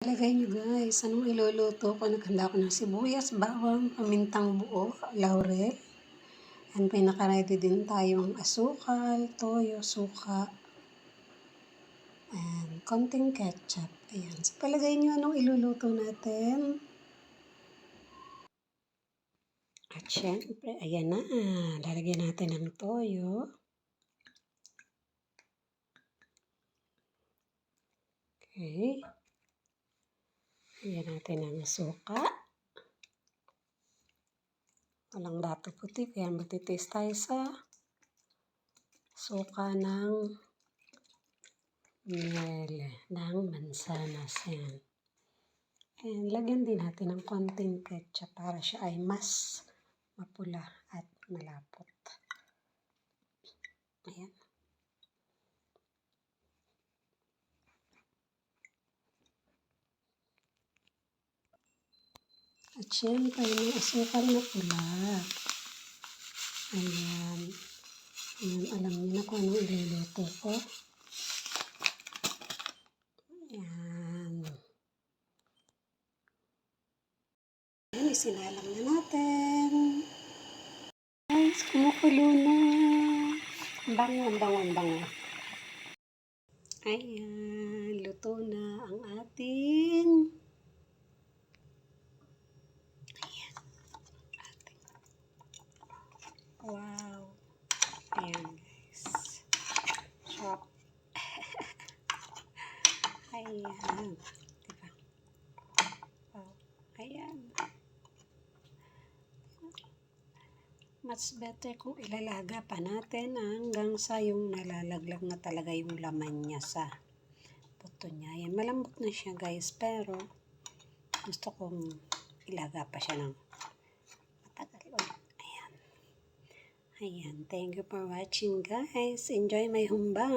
Ilagay nyo guys, anong iluluto ko? Naghanda ko ng sibuyas, bawang, pamintang buo, laurel. And may nakaready din tayong asukal, toyo, suka. And konting ketchup. Ayan. So, palagay nyo anong iluluto natin. At syempre, ayan na. Lalagyan natin ng toyo. Okay. Ayan natin ang suka. Walang dato puti, kaya magtitaste tayo sa suka ng miel ng mansanas. Yan. And lagyan din natin ng konting ketchup para siya ay mas mapula at malapot. Ayan. At syempre, may asukal na pula. Ayan. Ayan, alam niyo na kung ano iluluto ko. Ayan. Ayan, isinalang na natin. Guys, kumukulo na. Ang bango, ang bango, ang bango. Ayan, luto na ang ating Ayan. Ating. Wow. Ayan, guys. Sarap. Ayan. Diba? Wow. Ayan. Mas better kung ilalaga pa natin hanggang sa yung nalalaglag na talaga yung laman niya sa puto niya. Ayan, malambot na siya guys, pero gusto kong ilaga pa siya ng matagal ulit. Ayan. Ayan. Thank you for watching guys. Enjoy my humba.